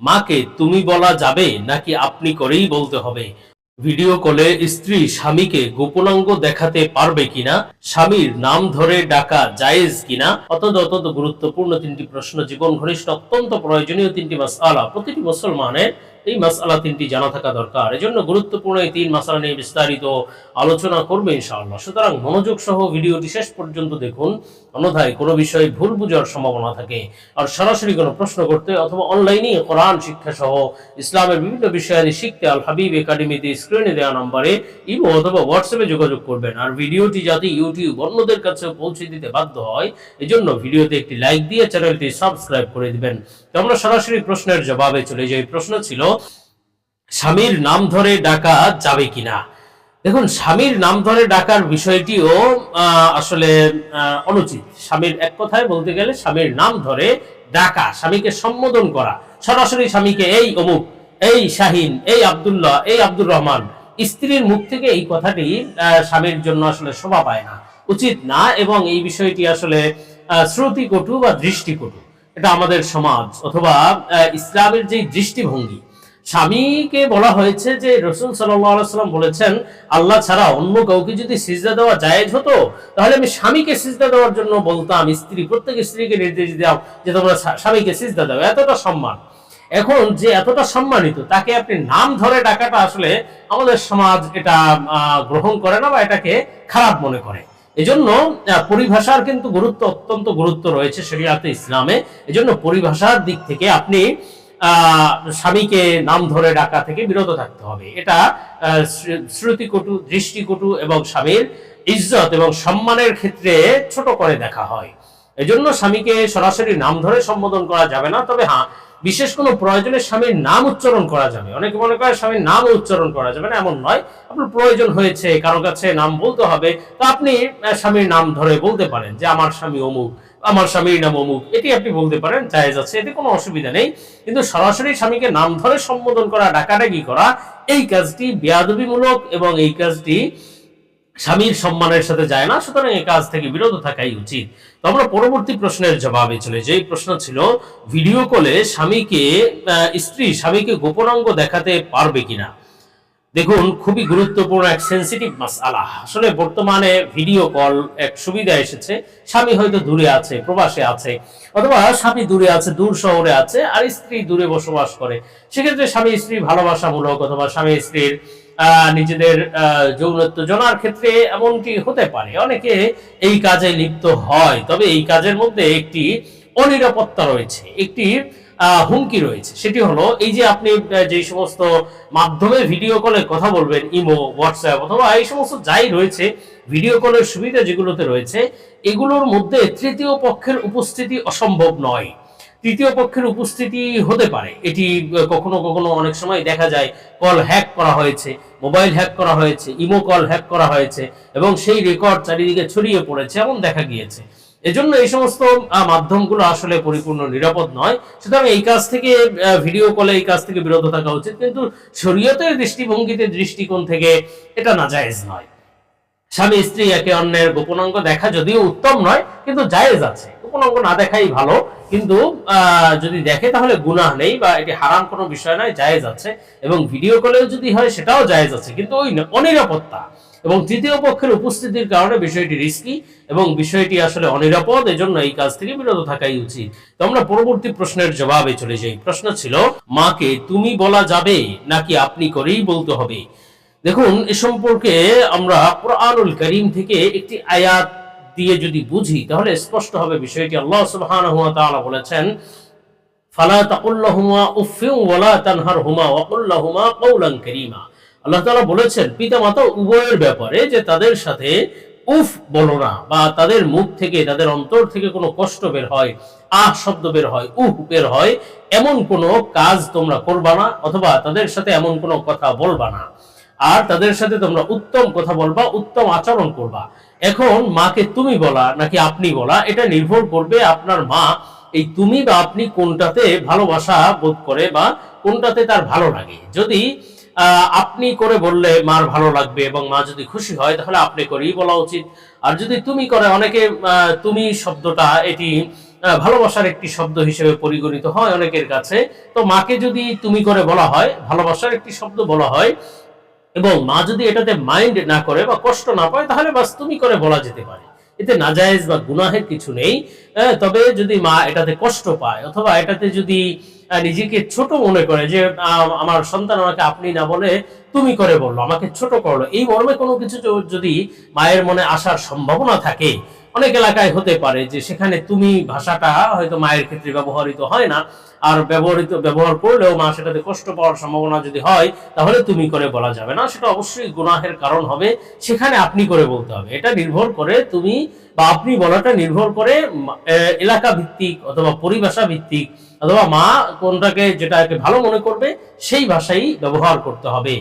মাকে তুমি বলা যাবে নাকি আপনি করেই বলতে হবে? ভিডিও কলে স্ত্রী স্বামীকে গোপনাঙ্গ দেখাতে পারবে কিনা? স্বামীর নাম ধরে ডাকা জায়েজ কিনা? অত্যন্ত অত্যন্ত গুরুত্বপূর্ণ তিনটি প্রশ্ন। জীবন ঘনিষ্ঠ অত্যন্ত প্রয়োজনীয় তিনটি মাস আলা প্রতিটি মুসলমানের এই মাসআলা তিনটি জানা থাকা দরকার। এজন্য গুরুত্বপূর্ণ এই তিন মাসআলা নিয়ে বিস্তারিত আলোচনা করবে ইনশাআল্লাহ। সুতরাং মনোযোগ সহ ভিডিওটি শেষ পর্যন্ত দেখুন। অন্যথায় কোনো বিষয়ে ভুল বুঝার সম্ভাবনা থাকে। আর সরাসরি কোনো প্রশ্ন করতে অথবা অনলাইনে কোরআন শিক্ষা সহ ইসলামের বিভিন্ন বিষয়াদি শিখতে আল হাবিব একাডেমিতে স্ক্রিনে দেওয়া নম্বরে ইমো অথবা হোয়াটসঅ্যাপে যোগাযোগ করবেন। আর ভিডিওটি যাতে ইউটিউব অন্যদের কাছে পৌঁছে দিতে বাধ্য হয়, এজন্য ভিডিওতে একটি লাইক দিয়ে চ্যানেলটি সাবস্ক্রাইব করে দিবেন। তো আমরা সরাসরি প্রশ্নের জবাবে চলে যাই। প্রশ্ন ছিল স্বামীর নাম ধরে ডাকা যাবে কিনা? দেখুন, স্বামীর নাম ধরে ডাকার বিষয়টিও আসলে অনুচিত। স্বামীর এক কথায় বলতে গেলে স্বামীর নাম ধরে ডাকা, স্বামীকে সম্বোধন করা। সরাসরি স্বামীকে, এই অমুক, এই শাহিন, এই আব্দুল্লাহ, এই আব্দুর রহমান। স্ত্রীর মুখ থেকে এই কথাটি স্বামীর জন্য আসলে শোভা পায় না। উচিত না, এবং এই বিষয়টি আসলে শ্রুতিকটু বা দৃষ্টিকটু। এটা আমাদের সমাজ, অথবা ইসলামের যে দৃষ্টিভঙ্গি স্বামীকে বলা হয়েছে যে রসুল সাল্লাম বলেছেন, আল্লাহ ছাড়া অন্য কাউকে যদি সিজদা দেওয়া জায়েজ হতো, তাহলে আমি স্বামীকে সিজদা দেওয়ার জন্য বলতাম, স্ত্রী প্রত্যেক স্ত্রীকে নির্দেশ দাও যে তোমরা স্বামীকে সিজদা দাও। এতটা সম্মান। এখন যে এতটা সম্মানিত, তাকে আপনি নাম ধরে ডাকাটা আসলে আমাদের সমাজ এটা গ্রহণ করে না বা এটাকে খারাপ মনে করে। এজন্য পরিভাষার কিন্তু গুরুত্ব অত্যন্ত গুরুত্ব রয়েছে শরিয়াতে ইসলামে। এজন্য পরিভাষার দিক থেকে আপনি স্বামীকে নাম ধরে ডাকা থেকে বিরত থাকতে হবে। এটা শ্রুতিকটু, দৃষ্টিকটু এবং স্বামীর ইজ্জত এবং সম্মানের ক্ষেত্রে ছোট করে দেখা হয়। এজন্য স্বামীকে সরাসরি নাম ধরে সম্বোধন করা যাবে না। তবে হ্যাঁ বিশেষ কোনো প্রয়োজনে স্বামীর নাম উচ্চারণ করা যাবে। অনেকে মনে করে স্বামীর নাম উচ্চারণ করা যাবে না, এমন নয়। আপনার প্রয়োজন হয়েছে কারও কাছে নাম বলতে হবে, তো আপনি স্বামীর নাম ধরে বলতে পারেন যে, আমার স্বামী অমুক, আমার স্বামীর নাম অমুক। এটি আপনি বলতে পারেন, জায়েজ আছে, এতে কোনো অসুবিধা নেই। কিন্তু সরাসরি স্বামীকে নাম ধরে সম্বোধন করা, ডাকাডাকি করা, এই কাজটি বেয়াদবিমূলক এবং এই কাজটি স্বামীর সম্মানের সাথে যায় না, সুতরাং এই কাজ থেকে বিরত থাকাই উচিত। তো আমরা পরবর্তী প্রশ্নের জবাবে চলে যাই। প্রশ্ন ছিল, ভিডিও কলে স্বামীকে স্ত্রী স্বামীকে গোপনাঙ্গ দেখাতে পারবে কিনা? দেখুন, খুবই গুরুত্বপূর্ণ এক সেন্সিটিভ মাসআলা আসলে বর্তমানে ভিডিও কল এক সুবিধা এসেছে। স্বামী হয়তো দূরে আছে, প্রবাসে আছে, অথবা স্বামী দূরে আছে, দূর শহরে আছে, আর স্ত্রী দূরে বসবাস করে। সেক্ষেত্রে স্বামী স্ত্রী ভালোবাসামূলক অথবা স্বামী স্ত্রীর নিজেদের যৌনত্ব জনার ক্ষেত্রে এমনটি হতে পারে। অনেকে এই কাজে লিপ্ত হয়, তবে এই কাজের মধ্যে একটি অনিরাপত্তা রয়েছে, একটি হুমকি রয়েছে। সেটি হলো এই যে আপনি যে সমস্ত মাধ্যমে ভিডিও কলে কথা বলবেন, ইমো, হোয়াটসঅ্যাপ অথবা এই সমস্ত যাই রয়েছে, ভিডিও কলের সুবিধা যেগুলোতে রয়েছে, এগুলোর মধ্যে তৃতীয় পক্ষের উপস্থিতি অসম্ভব নয়। তৃতীয় পক্ষের উপস্থিতি হতে পারে। এটি কখনো কখনো অনেক সময় দেখা যায়, কল হ্যাক করা হয়েছে, মোবাইল হ্যাক করা হয়েছে, ইমো কল হ্যাক করা হয়েছে, এবং সেই রেকর্ড চারিদিকে ছড়িয়ে পড়েছে এমন দেখা গিয়েছে। এজন্য এই সমস্ত মাধ্যমগুলো আসলে পরিপূর্ণ নিরাপদ নয়। সুতরাং এই কাজ থেকে ভিডিও কলে এই কাজ থেকে বিরত থাকা উচিত, কিন্তু শরীয়তের দৃষ্টিভঙ্গিতে দৃষ্টিকোণ থেকে এটা নাজায়েজ নয়। স্বামী স্ত্রী একে অন্যের গোপনাঙ্গ দেখা যদিও উত্তম নয়, কিন্তু জায়েজ আছে। গোপনাঙ্গ না দেখাই ভালো, কিন্তু যদি দেখে তাহলে গুনাহ নেই বা এটি হারাম কোনো বিষয় নয়, জায়েজ আছে। এবং ভিডিও কলেও যদি হয়, সেটাও জায়েজ আছে। কিন্তু ওই অনিরাপত্তা। এবং তৃতীয় পক্ষের উপস্থিতির কারণে বিষয়টি রিস্কি এবং বিষয়টি আসলে অনিরাপদ, এজন্য এই কাজ থেকে বিরত থাকাই উচিত। তো আমরা পরবর্তী প্রশ্নের জবাবে চলে যাই। প্রশ্ন ছিল, মাকে তুমি বলা যাবে নাকি আপনি করেই বলতে হবে? দেখুন, এ সম্পর্কে আমরা কোরআনুল করিম থেকে একটি আয়াত দিয়ে যদি বুঝি, তাহলে স্পষ্ট হবে বিষয়টি। আল্লাহ তাআলা বলেছেন, ফালা তাআলা বলেছেন উভয়ের ব্যাপারে যে তাদের সাথে উফ না, বা তাদের মুখ থেকে, তাদের অন্তর থেকে কোনো কষ্ট বের হয় শব্দ বের হয় বের হয়, এমন কোনো কাজ তোমরা করবা না, অথবা তাদের সাথে এমন কোনো কথা বলবা না। আর তাদের সাথে তোমরা উত্তম কথা বলবা, উত্তম আচরণ করবা। এখন মাকে তুমি বলা নাকি আপনি বলা, এটা নির্ভর করবে আপনার মা, এই তুমি বা আপনি কোনটাতে ভালোবাসা বোধ করে বা কোনটাতে তার ভালো লাগে। যদি আপনি করে বললে মার ভালো লাগবে এবং মা যদি খুশি হয়, তাহলে আপনি করেই বলা উচিত। আর যদি তুমি করে, অনেকে তুমি শব্দটা এটি ভালোবাসার একটি শব্দ হিসেবে পরিগণিত হয় অনেকের কাছে। তো মাকে যদি তুমি করে বলা হয়, ভালোবাসার একটি শব্দ বলা হয় এবং মা যদি এটাতে মাইন্ড না করে বা কষ্ট না পায়, তাহলে বাস তুমি করে বলা যেতে পারে। এতে নাজায়েজ বা গুনাহের কিছু নেই। তবে যদি মা এটাতে কষ্ট পায়, অথবা এটাতে যদি নিজেকে ছোট মনে করে যে আমার সন্তান আমাকে আপনি না বলে তুমি করে বলল, আমাকে ছোট করল, এই মর্মে কোনো কিছু যদি মায়ের মনে আসার সম্ভাবনা থাকে অনেক এলাকায় হতে পারে যে সেখানে তুমি ভাষাটা হয়তো মায়ের ক্ষেত্রে ব্যবহৃত হয় না, আর ব্যবহৃত, ব্যবহার করলেও মা সেটাতে কষ্ট পাওয়ার সম্ভাবনা যদি হয়, তাহলে তুমি করে বলা যাবে না। সেটা অবশ্যই গুনাহের কারণ হবে, সেখানে আপনি করে বলতে হবে। এটা নির্ভর করে তুমি বা আপনি বলাটা নির্ভর করে এলাকা ভিত্তিক অথবা পরিভাষা ভিত্তিক, অথবা মা কোনটাকে যেটাকে ভালো মনে করবে, সেই ভাষাই ব্যবহার করতে হবে।